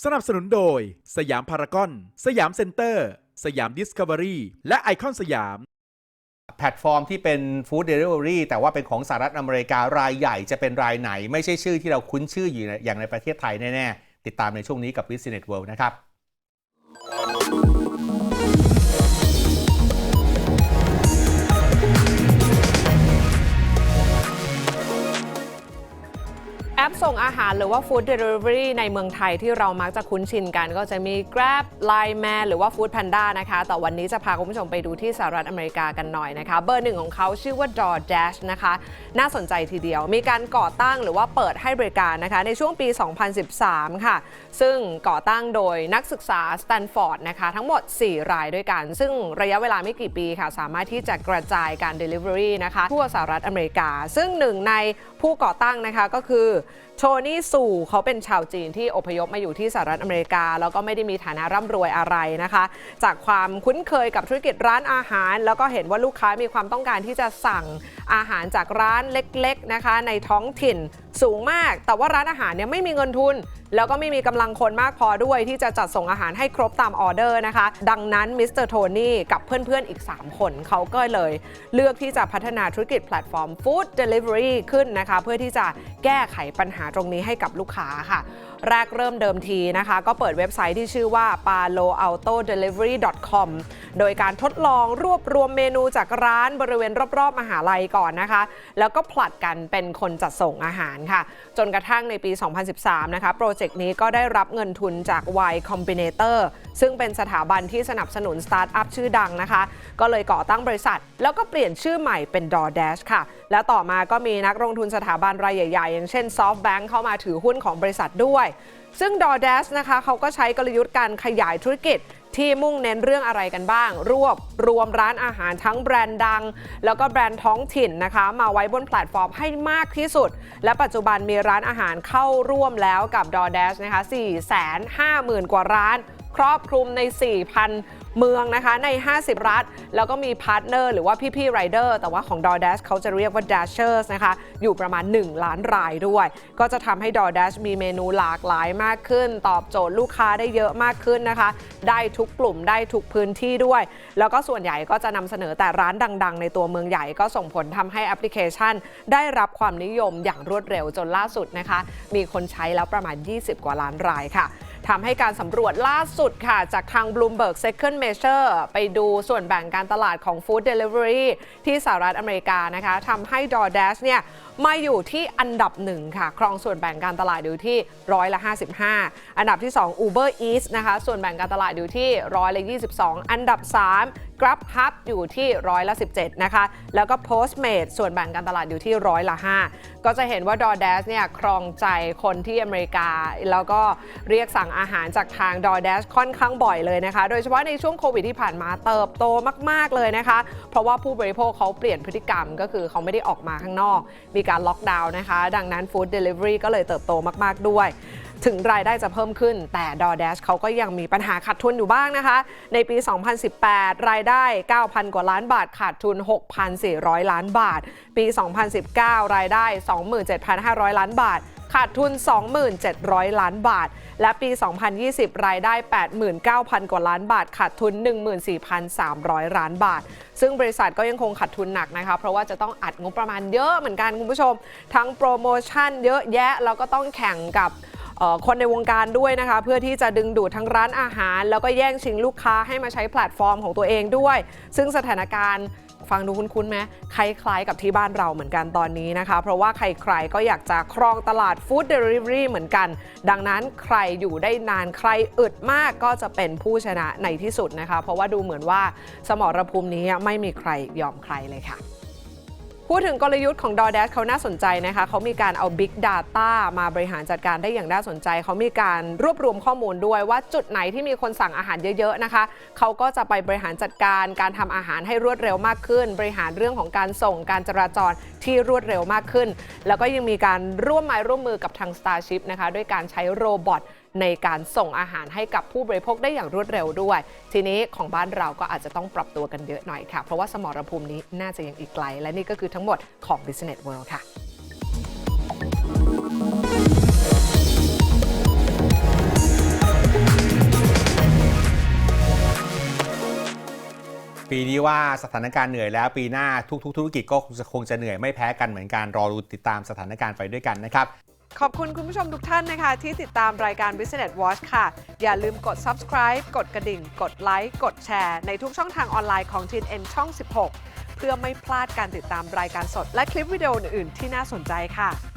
สนับสนุนโดย สยามพารากอน สยามเซ็นเตอร์ สยามดิสคัฟเวอรี่ และไอคอนสยาม แพลตฟอร์มที่เป็นฟู้ดเดลิเวอรี่แต่ว่าเป็นของสหรัฐอเมริการายใหญ่จะเป็นรายไหน ไม่ใช่ชื่อที่เราคุ้นชื่ออยู่อย่างในประเทศไทยแน่ ๆ ติดตามในช่วงนี้กับ Business World นะครับ ส่งอาหารหรือว่า Food Delivery ในเมืองไทยที่เรามักจะคุ้นชินกัน ก็จะมี Grab Line Man หรือว่า Food Panda นะคะ แต่วันนี้จะพาคุณผู้ชมไปดูที่สหรัฐอเมริกากันหน่อยนะคะ เบอร์หนึ่งของเขาชื่อว่า DoorDash นะคะ น่าสนใจทีเดียว มีการก่อตั้งหรือว่าเปิดให้บริการนะคะ ในช่วงปี 2013 ค่ะ ซึ่งก่อตั้งโดยนักศึกษาสแตนฟอร์ดนะคะ ทั้งหมด 4 รายด้วยกัน ซึ่งระยะเวลาไม่กี่ปีค่ะ สามารถที่จะกระจายการ Delivery นะคะ ทั่วสหรัฐอเมริกา ซึ่งหนึ่งในผู้ก่อตั้งนะคะก็คือโทนี่สู่เขาเป็นชาวจีนที่อพยพมาอยู่ที่สหรัฐอเมริกา แล้วก็ไม่ได้มีฐานะร่ำรวยอะไรนะคะ จากความคุ้นเคยกับธุรกิจร้านอาหาร แล้วก็เห็นว่าลูกค้ามีความต้องการที่จะสั่งอาหารจากร้านเล็กๆนะคะ ในท้องถิ่น สูงมาก แต่ว่าร้านอาหารเนี่ยไม่มีเงินทุน แล้วก็ไม่มีกำลังคนมากพอด้วยที่จะจัดส่งอาหารให้ครบตามออเดอร์นะคะ ดังนั้นมิสเตอร์โทนี่กับเพื่อนๆอีก 3 คนเขาก็เลยเลือกที่จะพัฒนาธุรกิจแพลตฟอร์ม Food Delivery ขึ้นนะคะ เพื่อที่จะแก้ไขปัญหาตรงนี้ให้กับลูกค้าค่ะ แรกเริ่มเดิมทีนะคะ ก็เปิดเว็บไซต์ที่ชื่อว่า paloautodelivery.com โดยการทดลองรวบรวมเมนูจากร้านบริเวณรอบๆมหาลัยก่อนนะคะ แล้วก็ผลัดกันเป็นคนจัดส่งอาหารค่ะ จนกระทั่งในปี 2013 นะคะ โปรเจกต์นี้ก็ได้รับเงินทุนจาก Y Combinator ซึ่งเป็นสถาบันที่สนับสนุนสตาร์ทอัพชื่อดังนะคะ ก็เลยก่อตั้งบริษัท แล้วก็เปลี่ยนชื่อใหม่เป็น DoorDash ค่ะ และต่อมาก็มีนักลงทุนสถาบันรายใหญ่ๆ อย่างเช่น SoftBank เข้ามาถือหุ้นของบริษัทด้วย ซึ่ง DoorDash นะคะเขาก็ใช้กลยุทธ์การขยายธุรกิจ ที่มุ่งเน้นเรื่องอะไรกันบ้าง รวบรวมร้านอาหารทั้งแบรนด์ดัง แล้วก็แบรนด์ท้องถิ่นนะคะ มาไว้บนแพลตฟอร์มให้มากที่สุด และปัจจุบันมีร้านอาหารเข้าร่วมแล้วกับ DoorDash นะคะ450,000 กว่าร้าน ครอบคลุมใน 4,000 เมืองนะคะใน 50 รัฐ แล้วก็มีพาร์ทเนอร์หรือว่าพี่ๆไรเดอร์แต่ว่าของ DoorDash เขาจะเรียกว่า Dashers นะคะอยู่ประมาณ 1 ล้านรายด้วย ก็จะทำให้ DoorDash มีเมนูหลากหลายมากขึ้น ตอบโจทย์ลูกค้าได้เยอะมากขึ้นนะคะ ได้ทุกกลุ่มได้ทุกพื้นที่ด้วย แล้วก็ส่วนใหญ่ก็จะนำเสนอแต่ร้านดัง ๆ ในตัวเมืองใหญ่ก็ส่งผลทำให้แอปพลิเคชัน ได้รับความนิยมอย่างรวดเร็วจนล่าสุดนะคะ มีคนใช้แล้วประมาณ 20 กว่าล้านรายค่ะ ทำให้การสำรวจล่าสุดค่ะ จากทาง Bloomberg Second Measure ไปดูส่วนแบ่งการตลาดของ Food Delivery ที่สหรัฐอเมริกานะคะทำให้ DoorDash เนี่ยมาอยู่ที่อันดับหนึ่งค่ะ ครองส่วนแบ่งการตลาดอยู่ที่ร้อยละ 55 อันดับที่ 2 Uber Eats นะคะ ส่วนแบ่งการตลาดอยู่ที่ร้อยละ 22 อันดับ 3 Grab Hub อยู่ที่ร้อยละ 17 นะคะ แล้วก็ Postmate ส่วนแบ่งการตลาดอยู่ที่ร้อยละ 5 ก็จะเห็นว่า DoorDash เนี่ยครองใจคนที่อเมริกา แล้วก็เรียกสั่งอาหารจากทาง DoorDash ค่อนข้างบ่อยเลยนะคะ โดยเฉพาะในช่วงโควิดที่ผ่านมาเติบโตมาก ๆ เลยนะคะ เพราะว่าผู้บริโภคเขาเปลี่ยนพฤติกรรมก็คือเขาไม่ได้ออกมาข้างนอก มีการล็อกดาวน์นะคะ ดังนั้น Food Delivery ก็เลยเติบโตมาก ๆ ด้วย ถึงรายได้จะเพิ่มขึ้น แต่ DoorDash เขาก็ยังมีปัญหาขาดทุนอยู่บ้างนะคะ ในปี 2018 รายได้ 9,000 กว่าล้านบาท ขาดทุน 6,400 ล้านบาท ปี 2019 รายได้ 27,500 ล้านบาทขาดทุน 2,700 ล้านบาท และปี 2020 รายได้ 89,000 กว่าล้านบาท ขาดทุน 14,300 ล้านบาท ซึ่งบริษัทก็ยังคงขาดทุนหนักนะคะ เพราะว่าจะต้องอัดงบประมาณเยอะเหมือนกันคุณผู้ชม ทั้งโปรโมชั่นเยอะแยะ แล้วก็ต้องแข่งกับ คนในวงการด้วยนะคะ เพื่อที่จะดึงดูดทั้งร้านอาหาร แล้วก็แย่งชิงลูกค้าให้มาใช้แพลตฟอร์มของตัวเองด้วย ซึ่งสถานการณ์ฟังดูคุ้นๆไหมคล้ายๆกับที่บ้านเราเหมือนกันตอนนี้นะคะ เพราะว่าใครๆก็อยากจะครองตลาดฟู้ดเดลิเวอรี่เหมือนกัน ดังนั้นใครอยู่ได้นานใครอึดมากก็จะเป็นผู้ชนะในที่สุดนะคะ เพราะว่าดูเหมือนว่าสมรภูมินี้ไม่มีใครยอมใครเลยค่ะ พูดถึงกลยุทธ์ของ DoorDash เขาน่าสนใจนะคะ เขามีการเอา Big Data มาบริหารจัดการได้อย่างน่าสนใจ เขามีการรวบรวมข้อมูลด้วยว่าจุดไหนที่มีคนสั่งอาหารเยอะๆนะคะ เขาก็จะไปบริหารจัดการการทำอาหารให้รวดเร็วมากขึ้น บริหารเรื่องของการส่งการจราจรที่รวดเร็วมากขึ้น แล้วก็ยังมีการร่วมไม้ร่วมมือกับทาง Starship นะคะ ด้วยการใช้โรบอท ในการส่งอาหารให้กับผู้บริโภคได้อย่างรวดเร็วด้วย ทีนี้ของบ้านเราก็อาจจะต้องปรับตัวกันเยอะหน่อยค่ะ เพราะว่าสมรภูมินี้น่าจะยังอีกไกล และนี่ก็คือทั้งหมดของ Business World ค่ะปีนี้ว่าสถานการณ์เหนื่อยแล้วปีหน้าทุกๆ ธุรกิจก็คงจะเหนื่อยไม่แพ้กันเหมือนกันรอดูติดตามสถานการณ์ไปด้วยกันนะครับ ขอบคุณคุณผู้ชมทุกท่านนะคะ ที่ติดตามรายการ Business Watch ค่ะ อย่าลืมกด subscribe กดกระดิ่ง กดไลค์กดแชร์ ในทุกช่องทางออนไลน์ของ TNN ช่อง 16 เพื่อไม่พลาดการติดตามรายการสด และคลิปวิดีโออื่นๆที่น่าสนใจค่ะ